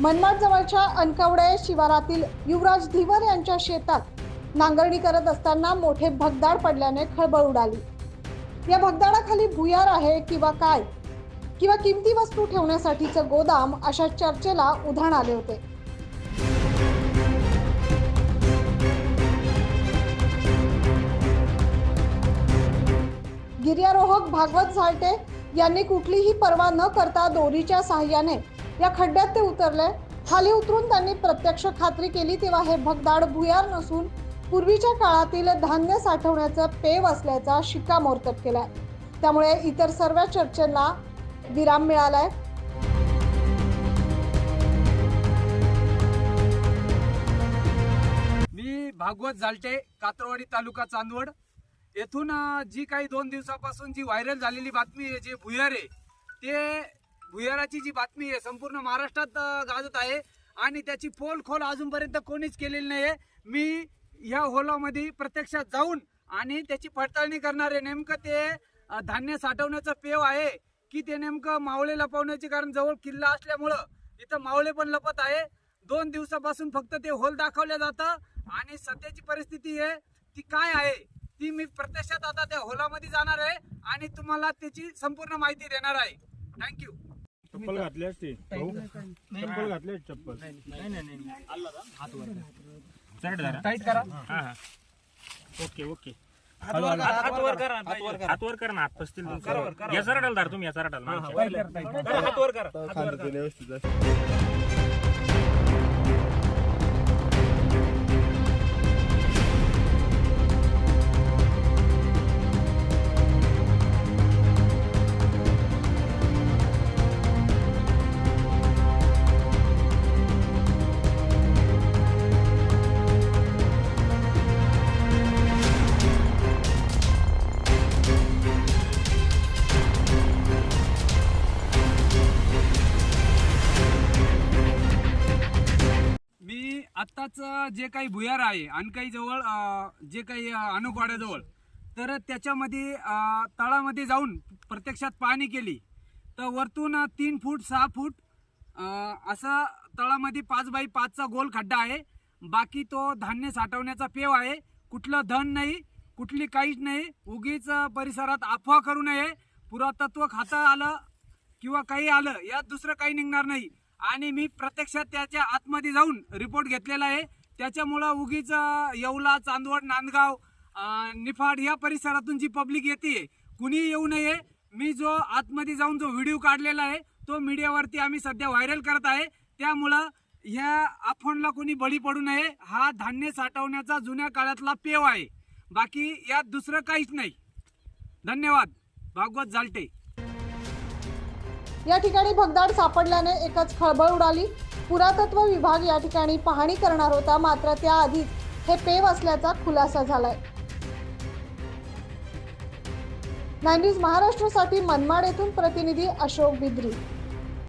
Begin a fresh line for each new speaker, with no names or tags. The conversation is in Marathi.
मनमाड जवळच्या अनकवडे शिवारातील युवराज धीवर यांच्या शेतात नांगरणी करत असताना मोठे भगदाड पडल्याने खळबळ उडाली. या भगदाडाखाली भुयार आहे किंवा काय? किंवा किमती वस्तू ठेवण्यासाठीचं गोदाम अशा चर्चेला उधाण आले होते. गिर्यारोहक भागवत झालटे यांनी कुठलीही पर्वा न करता दोरीच्या सहाय्याने या खड्ड्यात ते उतरले खाली उतरून त्यांनी प्रत्यक्ष खात्री केली तेव्हा हे भगदाड भुयार नसून पूर्वीच्या काळातील धान्य साठवण्याचं पेव असल्याचा शिक्कामोर्तब केलाय. त्यामुळे इतर सर्व चर्चेला विराम मिळालाय.
मी भागवत जालटे कात्रवाडी तालुका चांदवड. येथून जी काही दोन दिवसापासून जी व्हायरल झालेली बातमी आहे जे भुयार आहे ते भुयाराची जी बातमी आहे संपूर्ण महाराष्ट्रात गाजत आहे आणि त्याची पोल खोल अजूनपर्यंत कोणीच केलेली नाही आहे मी ह्या होलामध्ये प्रत्यक्षात जाऊन आणि त्याची पडताळणी करणार आहे नेमकं ते धान्य साठवण्याचं पेव आहे की ते नेमकं मावळे लपवण्याचे कारण जवळ किल्ला असल्यामुळं इथं मावळे पण लपत आहे. दोन दिवसापासून फक्त ते होल दाखवलं जातं आणि सध्याची परिस्थिती आहे ती काय आहे ती मी प्रत्यक्षात आता त्या होलामध्ये जाणार आहे आणि तुम्हाला त्याची संपूर्ण माहिती देणार आहे. थँक्यू
चप्पल घातली असती? चप्पल घातली असती चप्पल? नाही नाही नाही साईड धरा
टाईट करा.
हा हा. Okay okay. हात वर करा हात वर करा ना हात पसतील याचा रडाल धार तुम्ही याचा रडाल हात वर करा
मी आत्ताच जे काही भुयार आहे आणि काही जवळ जे काही अनुपाड्याजवळ तर त्याच्यामध्ये तळामध्ये जाऊन प्रत्यक्षात पाहणी केली. तर वरतून तीन फूट सहा फूट असा तळामध्ये पाच बाय पाचचा गोल खड्डा आहे. बाकी तो धान्य साठवण्याचा पेव आहे. कुठलं धन नाही कुठली काहीच नाही. उगीच परिसरात अफवा करू नये. पुरातत्व खातं आलं किंवा काही आलं यात दुसरं काही निघणार नाही. आणि मी प्रत्यक्षात त्याच्या आतमध्ये जाऊन रिपोर्ट घेतलेला आहे. त्याच्यामुळं उगीच येवला चांदवड नांदगाव निफाड या परिसरातून जी पब्लिक येते कुणी येऊ नये. मी जो आतमध्ये जाऊन जो व्हिडिओ काढलेला आहे तो मीडियावरती आम्ही सध्या व्हायरल करत आहे. त्यामुळं ह्या अफोनला कोणी बळी पडू नये. हा धान्य साठवण्याचा जुन्या काळातला पेव आहे. बाकी यात दुसरं काहीच नाही. धन्यवाद. भागवत जालटे.
या ठिकाणी भगदाड सापडल्याने एकच खळबळ उडाली. पुरातत्व विभाग या ठिकाणी पाहणी करणार होता मात्र त्याआधीच हे पेव असल्याचा खुलासा झालाय. नाईन्टीज महाराष्ट्रासाठी मनमाड येथून प्रतिनिधी अशोक बिद्री.